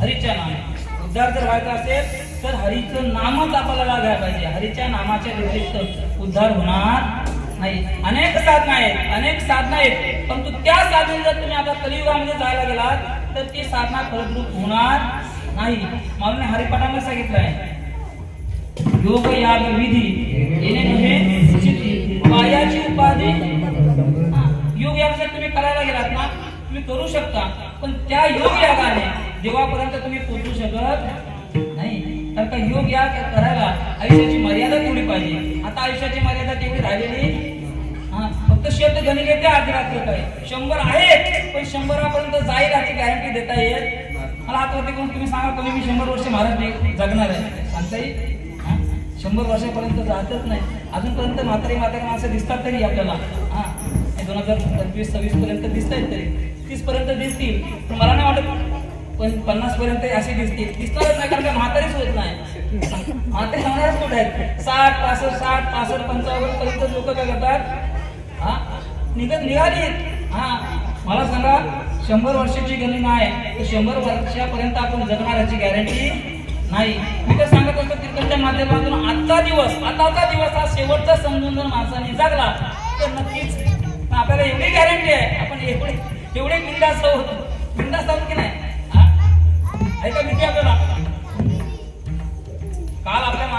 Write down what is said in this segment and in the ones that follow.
हरीच्या नाम. उद्धार जर व्हायचा असेल तर हरीचं नामच आपल्याला घ्यायला पाहिजे. हरीच्या नामाच्या व्यतिरिक्त उद्धार होणार नाही. अनेक साधना आहेत अनेक साधना आहेत. परंतु त्या साधने जर तुम्ही आता कलियुगामध्ये जायला गेलात तर ती साधना फलद्रूप होणार नाही. म्हणून हरिपाठामध्ये सांगितलं आहे योग याग विधी येणे म्हणजे पायाची उपाधी. योग याग जर तुम्ही करायला गेलात ना तुम्ही करू शकता. पण त्या योग यागाने देवापर्यंत तुम्ही पोचू शकत नाही. कारण का योग या करायला आयुष्याची मर्यादा तेवढी पाहिजे. आता आयुष्याची मर्यादा तेवढी राहिलेली हा, फक्त शब्द गणित येते अर्धी रात्र काय शंभर आहेत पण शंभरापर्यंत जाईल याची गॅरंटी देता येईल. मला हातवरती करून तुम्ही सांगा कमी मी शंभर वर्ष महाराज जगणार आहे. सांगता येईल हा? शंभर वर्षापर्यंत जातच नाही. अजूनपर्यंत म्हातारी म्हातारी माणसं दिसतात तरी आपल्याला. हा? दोन हजार पंचवीस सव्वीस पर्यंत दिसत आहेत तरी. तीस पर्यंत दिसतील. पण मला नाही वाटत पण पन्नास पर्यंत अशी दिसतील दिसणारच नाही कारण म्हातारीच होत नाही. म्हातारी होणारच कुठे आहेत? साठ पासष्ट साठ पासष्ट पंचावन्न पर्यंत लोक काय करतात? हा? निघत निघाली हा? मला सांगा शंभर वर्षाची गणना आहे तर शंभर वर्षापर्यंत आपण जगणार गॅरंटी नाही. मी तर सांगत असतो कीर्तनच्या माध्यमातून आजचा दिवस आताचा दिवस हा शेवटचा समजून जर माणसाने जगला तर नक्कीच आपल्याला एवढी गॅरंटी आहे. आपण एवढे एवढे बिंदास आहोत. बिंदास आहोत की नाही?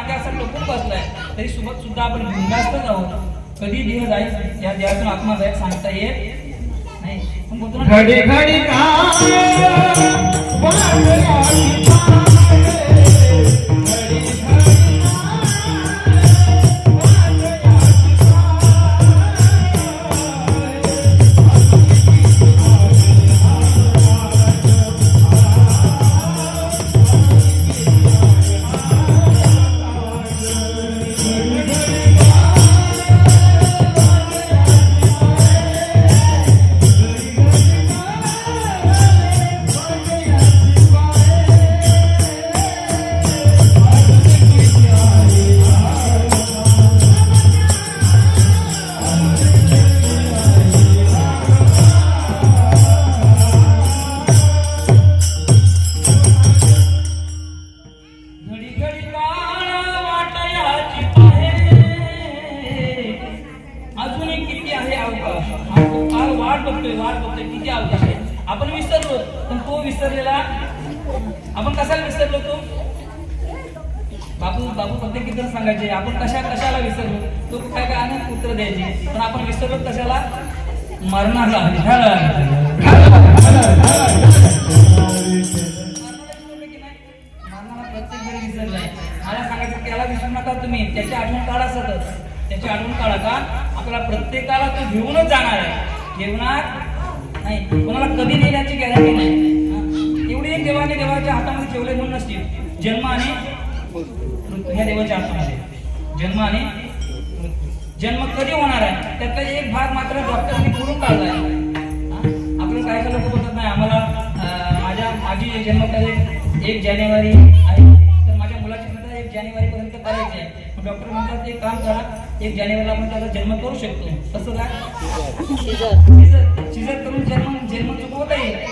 त्यासाठी खूप बसलाय. तरी सोबत सुद्धा आपण बिंदास्तच आहोत कधी देह जाईल या देहातून आत्मा जाईल सांगता येत नाही. पण बोलतो ना, घडी घडी का अजून एक किती आहे अवकाश वाट बघतोय वाट बघतोय किती अवकाश आहे आपण विसरलो पण तो विसरलेला आपण कशाला विसरलो तो बापू बाबू प्रत्येक किती सांगायचे आपण कशा कशाला विसरलो तो काय काय अनेक उत्तर द्यायचे पण आपण विसरलो कशाला मरणाला मरणाला प्रत्येक वेळी विसरलाय मला सांगायचं त्याला विसरू नका तुम्ही त्याची आठवण काढा सतत त्याची आठवण काढायचा आपल्याला प्रत्येकाला तो घेऊनच जाणार आहे. ठेवणार नाही. कोणाला कधी नेण्याची गॅरंटी नाही. एवढी एक देवाने देवाच्या हातामध्ये ठेवले म्हणून नसतील. जन्म आणि ह्या देवाच्या हातामध्ये. जन्म आणि जन्म कधी होणार आहे? त्यातला एक भाग मात्र डॉक्टरांनी करून काढला आहे. आपण काय काय लोक बोलतात नाही आम्हाला माझ्या माझी जन्मतारीख एक जानेवारी आहे. तर माझ्या मुलाची एक जानेवारी पर्यंत करायची आहे. डॉक्टर म्हणतात एक काम करा एक जानेवारीला आपण त्याचा जन्म करू शकतो. कसं काय सिजर सिजर करून जन्म जन्म चुकवता येईल.